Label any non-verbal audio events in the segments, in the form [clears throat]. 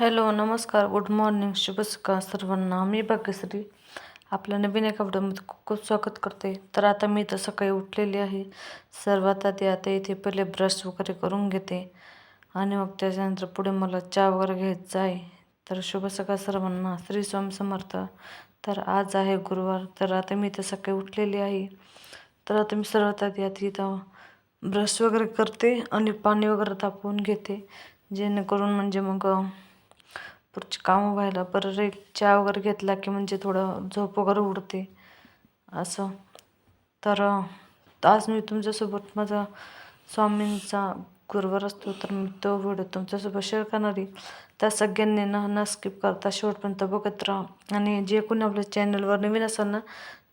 Hello नमस्कार good morning शुभ सकाळ सर्वांना. मी भाग्यश्री आपल्या नवीन एका व्हिडिओमध्ये खूप खूप स्वागत करते. तर आता मी तर सकाळी उठलेली आहे. सर्वात आधी आता इथे पहिले ब्रश वगैरे करून घेते. आणि मग त्याच्यानंतर पुढे मला चहा वगैरे घ्यायचा आहे. तर शुभ सकाळ सर्वांना. श्री स्वामी समर्थ. तर आज आहे गुरुवार. तर आता मी तर सकाळी उठलेली आहे. तर आता मी सर्वात आधी आता इथं ब्रश वगैरे करते आणि पाणी वगैरे तापवून घेते. जेणेकरून म्हणजे मग पुढची कामं व्हायला. परत एक चहा वगैरे घेतला की म्हणजे थोडं झोप वगैरे उडते. असं. तर आज मी तुमच्यासोबत माझा स्वामींचा गुरुवार असतो तर मी तो व्हिडिओ तुमच्यासोबत शेअर करणार आहे. त्या सगळ्यांनी ना न स्किप करता शेवटपर्यंत बघत राहा. आणि जे कोणी आपल्या चॅनलवर नवीन असाल ना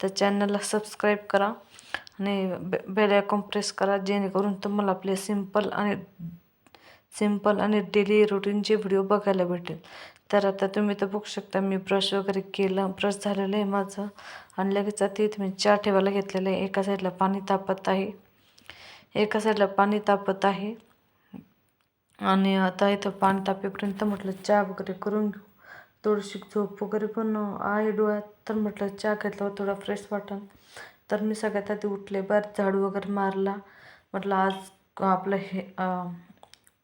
त्या चॅनलला सबस्क्राईब करा. आणि बे बेल आयकॉन प्रेस करा जेणेकरून तुम्हाला आपले सिंपल आणि सिंपल आणि डेली रुटीनचे व्हिडिओ बघायला भेटेल. तर आता तुम्ही तर बघू शकता मी ब्रश वगैरे केलं ब्रश झालेलं आहे माझं. आणि लगेच आता इथे मी चहा ठेवायला घेतलेलं आहे. एका साईडला पाणी तापत आहे. एका साईडला पाणी तापत आहे. आणि आता इथं पाणी तापेपर्यंत म्हटलं चहा वगैरे करून घेऊ. थोडीशी झोप वगैरे पण आहे डोळ्यात. तर म्हटलं चहा घेतल्यावर थोडा फ्रेश वाटेल तर मी सगळ्यात आधी उठले बरं झाडू वगैरे मारला. म्हटलं आज आपलं हे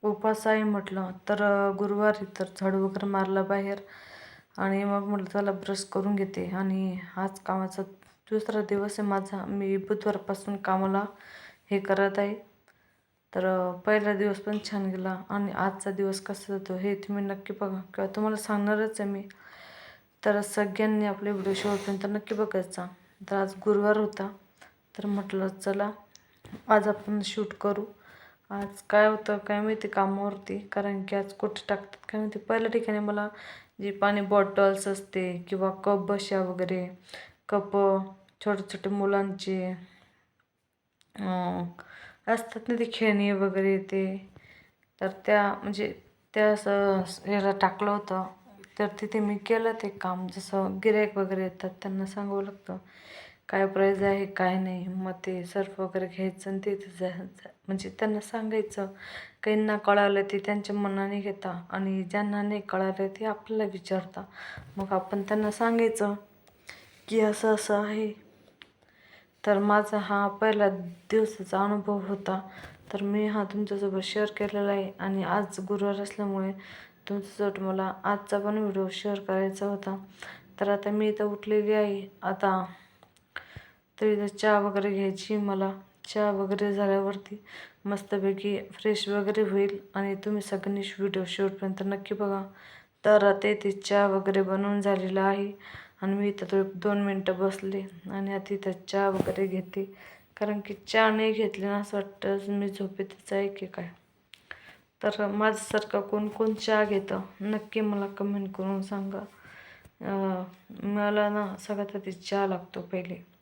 उपास आहे म्हटलं तर गुरुवारी तर झाडू वगैरे मारला बाहेर. आणि मग म्हटलं चला ब्रश करून घेते. आणि आज कामाचा दुसरा दिवस आहे माझा. मी बुधवारपासून कामाला हे करत आहे. तर पहिला दिवस पण छान गेला. आणि आजचा दिवस कसा जातो हे तुम्ही नक्की बघा. किंवा तुम्हाला सांगणारच आहे मी. तर सगळ्यांनी आपले व्हिडिओ शेवटपर्यंत नक्की बघायचा तर आज गुरुवार होता. तर म्हटलं चला आज आपण शूट करू. आज काय होतं काय माहिती कामावरती कारण की आज कुठे टाकतात काय माहिती. पहिल्या ठिकाणी मला जी पाणी बॉटल्स असते किंवा कप बशा वगैरे कप छोटे छोटे मुलांचे असतात ना ते खेळणी वगैरे ते. तर त्या म्हणजे त्या असं याला टाकलं होतं. तर तिथे मी केलं ते काम. जसं गिरायक वगैरे येतात त्यांना सांगावं लागतं काय प्राईज आहे काय नाही. मग ते सर्फ वगैरे घ्यायचं आणि तिथे जा. म्हणजे त्यांना सांगायचं काहींना कळालं ते त्यांच्या मनाने घेता आणि ज्यांना नाही कळालं ते आपल्याला विचारता. मग आपण त्यांना सांगायचं की असं असं आहे. तर माझा हा पहिला दिवसाचा अनुभव होता. तर मी हा तुमच्यासोबत शेअर केलेला आहे आणि आज गुरुवार असल्यामुळे तुमच्यासोबत मला आजचा पण व्हिडिओ शेअर करायचा होता. तर आता मी इथं उठलेली आहे. आता तर इथं चहा वगैरे घ्यायची मला. चहा वगैरे झाल्यावरती मस्तपैकी फ्रेश वगैरे होईल. आणि तुम्ही सगळ्यांनी व्हिडिओ शेवटपर्यंत नक्की बघा. तर आता इथे चहा वगैरे बनवून झालेला आहे. आणि मी इथं थोडे दोन मिनटं बसले. आणि आता इथं चहा वगैरे घेते. कारण की चहा नाही घेतली ना असं वाटतं. मी झोपेतच आहे की काय? तर माझ्यासारखं कोण कोण चहा घेतं? नक्की मला कमेंट करून सांगा. मला ना सगळ्यात आधी चहा लागतो पहिले.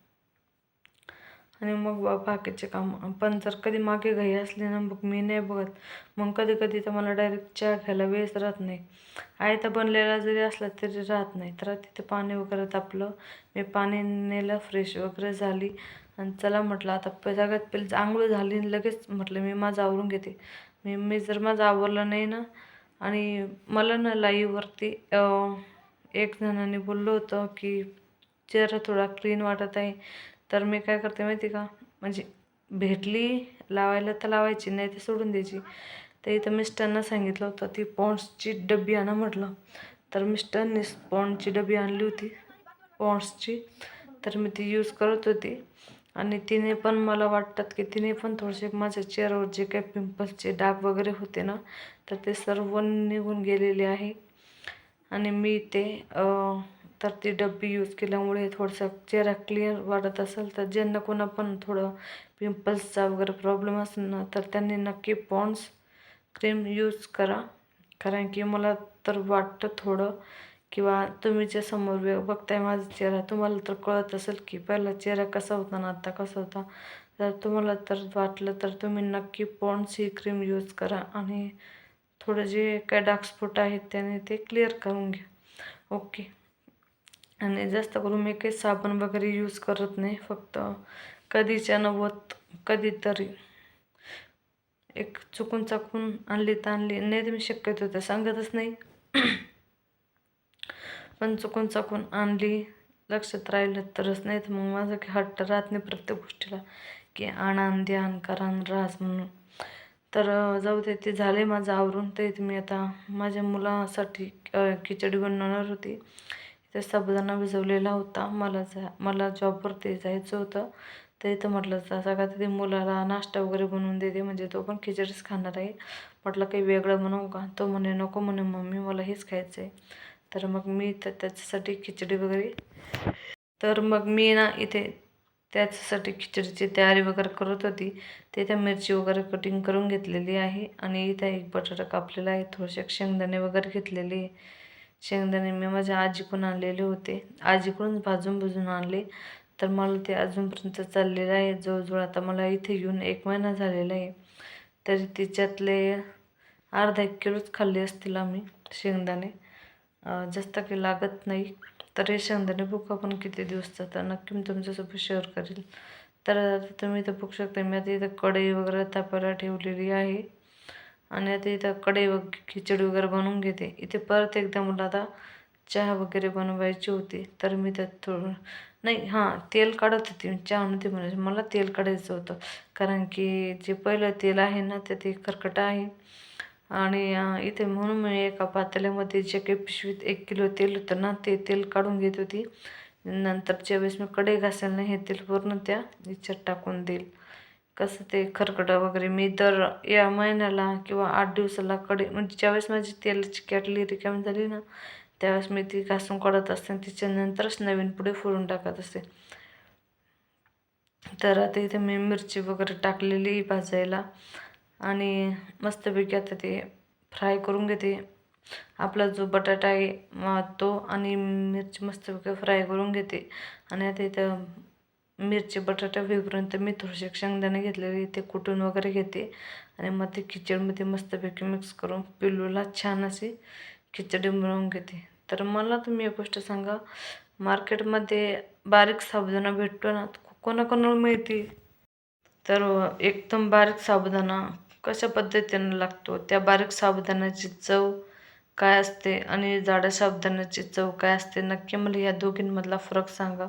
आणि मग बाकीचे काम. पण जर कधी मागे घाई असली ना मग मी नाही बघत. मग कधी कधी तर मला डायरेक्ट चहा घ्यायला वेळच राहत नाही. आयता तर बनलेला जरी असला तरी राहत नाही. तर तिथे पाणी वगैरे तापलं. मी पाणी नेलं फ्रेश वगैरे झाली. आणि चला म्हटलं आता सगळ्यात पहिले आंघोळ झाली लगेच म्हटलं मी माझं आवरून घेते. मी मी जर माझं आवरलं नाही ना आणि मला ना लाईववरती एक जणांनी बोललं होतं की चेहरा थोडा क्लीन वाटत आहे. तर मी काय करते माहिती का? म्हणजे भेटली लावायला तर लावायची नाही तर सोडून द्यायची. तर इथं मिस्टरांना सांगितलं होतं ती पॉन्ड्सची डबी आणा म्हटलं. तर मिस्टरनी पॉन्डची डबी आणली होती पॉन्ड्सची. तर मी ती यूज करत होती. आणि तिने पण मला वाटतात की तिने पण थोडेसे माझ्या चेहऱ्यावर जे काही पिंपल्सचे डाग वगैरे होते ना तर ते सर्व निघून गेलेले आहे. आणि मी ते तर ती डब्बी यूज केल्यामुळे थोडंसं चेहरा क्लिअर वाटत असेल. तर ज्यांना कोणा पण थोडं पिंपल्सचा वगैरे प्रॉब्लेम असेल ना तर त्यांनी नक्की पॉन्ड्स क्रीम यूज करा. कारण की मला तर वाटतं थोडं किंवा तुम्ही जे समोर बघताय माझा चेहरा तुम्हाला तर कळत असेल की पहिला चेहरा कसा होता ना आता कसा होता. तर तुम्हाला तर वाटलं तर तुम्ही नक्की पॉन्ड्स ही क्रीम यूज करा आणि थोडं जे काय डार्क स्पॉट आहेत त्याने ते क्लिअर करून घ्या. ओके आणि जास्त करून मी काही साबण वगैरे यूज करत नाही फक्त कधीच्या नवत कधीतरी एक चुकून चाकून आणली तर आणली. नाही तर मी शक्यतो ते सांगतच नाही. [clears throat] पण चुकून चाकून आणली लक्षात राहिलं तरच. नाही तर मग माझं की हट्ट राहत नाही प्रत्येक गोष्टीला की आण आण द्या आण करा आण म्हणून. तर जाऊ दे ते झाले माझं आवरून. ते मी आता माझ्या मुलासाठी खिचडी बनवणार होती. ते साबुदाणा भिजवलेला होता. मला जा मला जॉबवरती जायचं होतं. तर इथं म्हटलं जा का ते मुलाला नाश्ता वगैरे बनवून देते म्हणजे तो पण खिचडीच खाणार आहे. म्हटलं काही वेगळं बनवू का? तो म्हणे नको म्हणे मम्मी मला हेच खायचं आहे तर मग मी तर त्याच्यासाठी खिचडी वगैरे तर मग मी ना इथे त्याच्यासाठी खिचडीची तयारी वगैरे करत होती. ते त्या मिरची वगैरे कटिंग करून घेतलेली आहे. आणि इथे एक बटाटा कापलेला आहे. थोडेसे शेंगदाणे वगैरे घेतलेले आहे. शेंगदाणे मी माझ्या आजीकडून आणलेले होते. आजीकडून भाजून भुजून आणले. तर मला ते अजूनपर्यंत चाललेलं आहे. जवळजवळ आता मला इथे येऊन एक महिना झालेला आहे. तरी तिच्यातले अर्धा एक किलोच खाल्ले असतील आम्ही शेंगदाणे. जास्त काही लागत नाही. तर हे शेंगदाणे बुक आपण किती दिवस जातात नक्की मी तुमच्यासोबत शेअर करेल. तर आता तुम्ही इथं बघू शकता मी आता इथं कढई वगैरे तापायला ठेवलेली आहे. आणि आता इथं कढई व खिचडी वगैरे बनवून घेते. इथे परत एकदा मला आता चहा वगैरे बनवायची होती तर मी त्यात थोडं नाही हां तेल काढत होती. चहा नव्हती बनवायची. मला तेल काढायचं होतं. कारण की जे पहिलं तेल आहे ना ते ते खरकट आहे. आणि इथे म्हणून मी एका पातेल्यामध्ये जे काही पिशवीत एक किलो तेल होतं ना ते तेल काढून घेत होती. नंतरच्या वेळेस मी कढई घासायला नाही हे तेल पूर्ण त्या याच्यात टाकून देईल. कसं ते खरकटं वगैरे मी दर या महिन्याला किंवा आठ दिवसाला कडे म्हणजे ज्यावेळेस माझी तेलाची कॅटली रिकामी झाली ना त्यावेळेस मी ती घासून काढत असते आणि तिच्यानंतरच नवीन पुढे फोडून टाकत असते. तर आता इथे मी मिरची वगैरे टाकलेली भाजायला आणि मस्तपैकी आता ते फ्राय करून घेते. आपला जो बटाटा आहे तो आणि मिरची मस्तपैकी फ्राय करून घेते. आणि आता इथं मिरची बटाटा होईपर्यंत मी थोडेसे शेंगदाणे घेतलेले ते कुटून वगैरे घेते. आणि मग ते खिचडीमध्ये मस्तपैकी मिक्स करून पिल्लूला छान अशी खिचडी बनवून घेते. तर मला तुम्ही एक गोष्ट सांगा मार्केटमध्ये बारीक साबुदाणा भेटतो ना कोणाकोणाला मिळते? तर एकदम बारीक साबुदाणा कशा पद्धतीनं लागतो? त्या बारीक साबुदाण्याची चव काय असते आणि जाड्या साबुदाण्याची चव काय असते नक्की मला या दोघींमधला फरक सांगा.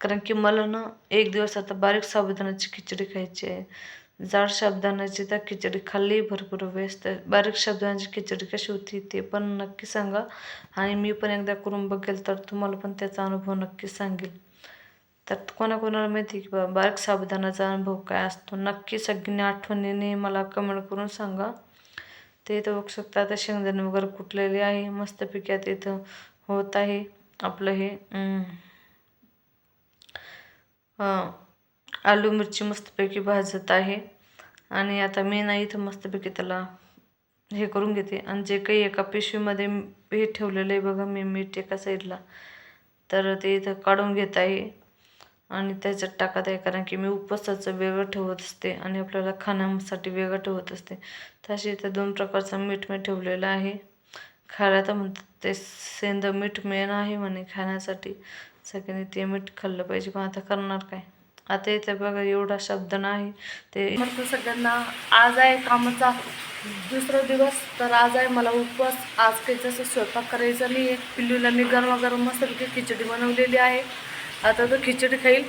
कारण की मला ना एक दिवस आता बारीक साबुदाण्याची खिचडी खायची आहे. जाड साबुदाण्याची तर खिचडी खाल्ली भरपूर व्यस्त बारीक साबुदाण्याची खिचडी कशी होती ते पण नक्की सांगा. आणि मी पण एकदा करून बघेल तर तुम्हाला पण त्याचा अनुभव नक्की सांगेल. तर कोणाकोणाला माहिती की बा बारीक साबुदाण्याचा अनुभव काय असतो? नक्की सगळ्यांनी आठवणीने मला कमेंट करून सांगा. ते इथं बघू शकता आता शेंगदाणे वगैरे कुटलेले आहे मस्तपैकी आता इथं होत आहे आपलं हे. आलू मिरची मस्तपैकी भाजत आहे. आणि आता मी ना इथं मस्तपैकी त्याला हे करून घेते. आणि जे काही एका पिशवीमध्ये हे ठेवलेलं आहे बघा मी मीठ एका साईडला तर ते इथं काढून घेत आहे. आणि त्याच्यात टाकत आहे कारण की मी उपवासाचं वेगळं ठेवत असते आणि आपल्याला खाण्यासाठी वेगळं ठेवत असते. तसे इथं दोन प्रकारचं मीठ मी ठेवलेलं आहे. खायला तर म्हणतात ते सेंद मीठ मेन आहे म्हणे खाण्यासाठी. सगळ्यांनी ते मीठ खाल्लं पाहिजे पण आता करणार काय? आता इथे बघा एवढा शब्द नाही. ते म्हणतो सगळ्यांना आज आहे कामाचा दुसरा दिवस तर आज आहे मला उपवास. आज काही जसं स्वयंपाक करायचा नाही आहे पिल्लूला मी गरमागरम मस्त खिचडी बनवलेली आहे. आता तो खिचडी खाईल.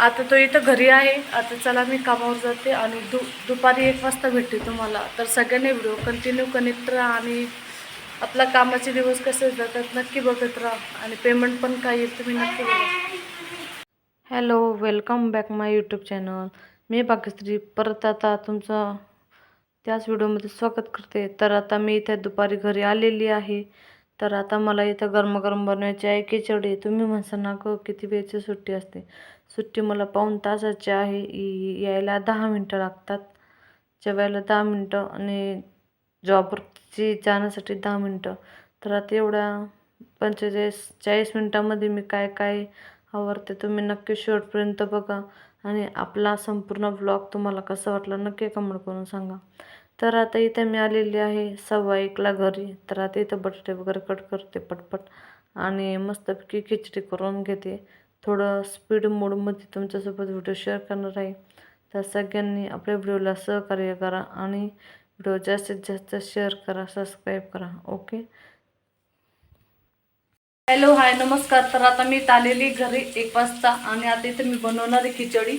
आता तो इथं घरी आहे. आता चला मी कामावर जाते आणि दु दुपारी एक वाजता भेटते तुम्हाला. तर सगळ्यांनी व्हिडिओ कंटिन्यू कनेक्ट राहा आणि आपला कामाचे दिवस कसे जातात नक्की बघत राहा. आणि पेमेंट पण काय येईल तुम्ही नक्की बघा. Hello welcome back my YouTube channel मी भाग्यश्री परत आता तुमचं त्याच व्हिडिओमध्ये स्वागत करते. तर आता मी इथे दुपारी घरी आलेली आहे. तर आता मला इथं गरमागरम बनवायची आहे खिचडी. तुम्ही म्हणसा ना गं किती वेळची सुट्टी असते? सुट्टी मला पाऊण तासाची आहे यायला दहा मिनटं लागतात. जेवायला दहा मिनटं आणि जॉबवरची जाण्यासाठी दहा मिनटं. तर आता एवढ्या पंचेचाळीस चाळीस मिनटामध्ये मी काय काय आवडते तुम्ही नक्की शेवटपर्यंत बघा. आणि आपला संपूर्ण ब्लॉग तुम्हाला कसा वाटला नक्की कमेंट करून सांगा. तर आता इथं मी आलेली आहे सव्वा एकला घरी. तर आता इथं बटाटे वगैरे कट करते पटपट आणि मस्तपैकी खिचडी करून घेते. थोडं स्पीड मोडमध्ये तुमच्यासोबत व्हिडिओ शेअर करणार आहे. तर सगळ्यांनी आपल्या व्हिडिओला सहकार्य करा आणि व्हिडिओ जास्तीत जास्त शेअर करा सबस्क्राईब करा. ओके हॅलो हाय नमस्कार. तर आता मी इथं आलेली घरी एक वाजता आणि आता इथे मी बनवणार आहे खिचडी.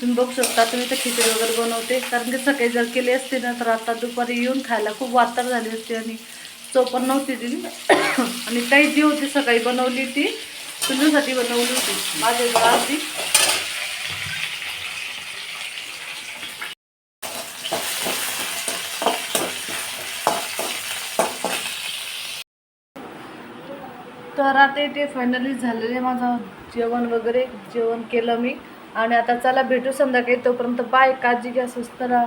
तुम्ही बघू शकता तुम्ही तर खिचडी वगैरे बनवते. कारण की सकाळी जर केली असती ना तर आता दुपारी येऊन खायला खूप वातर झाली असती आणि चोपण नव्हती दिली. आणि काही जी होती सकाळी बनवली ती तुझ्यासाठी बनवली होती. माझ्या घराची तर आता इथे फायनली झालेले माझं जेवण वगैरे. जेवण केलं मी. आणि आता चला भेटू संध्याकाळी. तोपर्यंत बाय काळजी घ्या स्वस्त राहा.